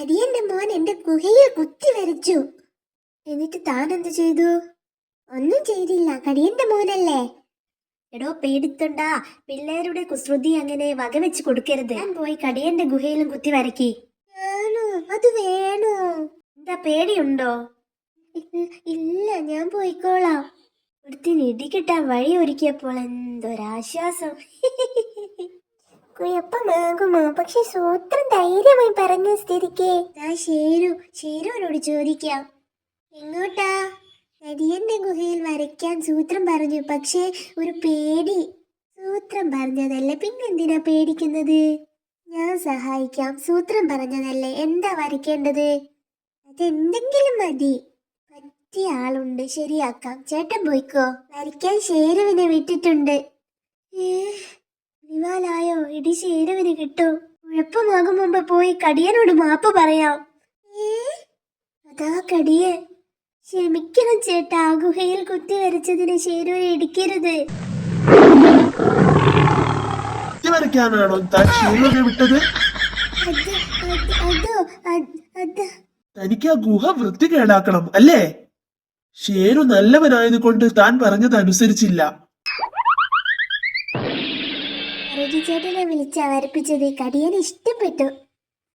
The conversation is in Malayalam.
കടിയന്റെ മോൻ എന്റെ ഗുഹയിൽ കുത്തി വരച്ചു. എന്നിട്ട് താൻ എന്ത് ചെയ്തു? ഒന്നും ചെയ്തില്ല. കടിയന്റെ മോനല്ലേ? എടോ പേടിത്തണ്ട. പിള്ളേരുടെ കുസൃതി അങ്ങനെ വകവെച്ച് കൊടുക്കരുത്. ഞാൻ പോയി കടിയന്റെ ഗുഹയിലും കുത്തി വരക്കി അത് വേണു? എന്താ പേടിയുണ്ടോ? ഇല്ല ഞാൻ പോയിക്കോളാം. ഒരുത്തിന് ഇടികിട്ടാൻ വഴി ഒരുക്കിയപ്പോൾ എന്തൊരാശ്വാസം. കുഴപ്പമാകുമോ പക്ഷെ സൂത്രം ധൈര്യമായി പറഞ്ഞ സ്ഥിതിക്ക്. ഞാൻ ഷേരു ഷേരുവിനോട് ചോദിക്കാം. എങ്ങോട്ടാ? നദിയന്റെ ഗുഹയിൽ വരയ്ക്കാൻ സൂത്രം പറഞ്ഞു. പക്ഷേ ഒരു പേടി. സൂത്രം പറഞ്ഞതല്ലേ? പിന്നെന്തിനാ പേടിക്കുന്നത്? ഞാൻ സഹായിക്കാം. സൂത്രം പറഞ്ഞതല്ലേ? എന്താ വരയ്ക്കേണ്ടത്? അതെന്തെങ്കിലും മതി. പറ്റിയ ആളുണ്ട്. ശരിയാക്കാം. ചേട്ടൻ പോയിക്കോ. വരയ്ക്കാൻ ഷേരുവിനെ വിട്ടിട്ടുണ്ട്. ഏ വിവാലായോ ഇടി ചേരുവിന് കിട്ടൂ. കുഴപ്പമാകും മുമ്പ് പോയി കടിയനോട് മാപ്പ് പറയാം. അതാ കടിയെ ക്ഷമിക്കണം ചേട്ടാ ഗുഹയിൽ കുത്തി വരച്ചതിന് ഷേരുവിനെ ഇടിക്കരുത്. വരയ്ക്കാനാണോ താൻ വിട്ടത്? അത് തനിക്ക് ആ ഗുഹ വൃത്തികേടാക്കണം അല്ലേ? ഷേരു നല്ലവനായത് കൊണ്ട് താൻ പറഞ്ഞത് അനുസരിച്ചില്ല ചേട്ടനെ വിളിച്ച് അവതരിപ്പിച്ചത് കടിയന് ഇഷ്ടപ്പെട്ടു.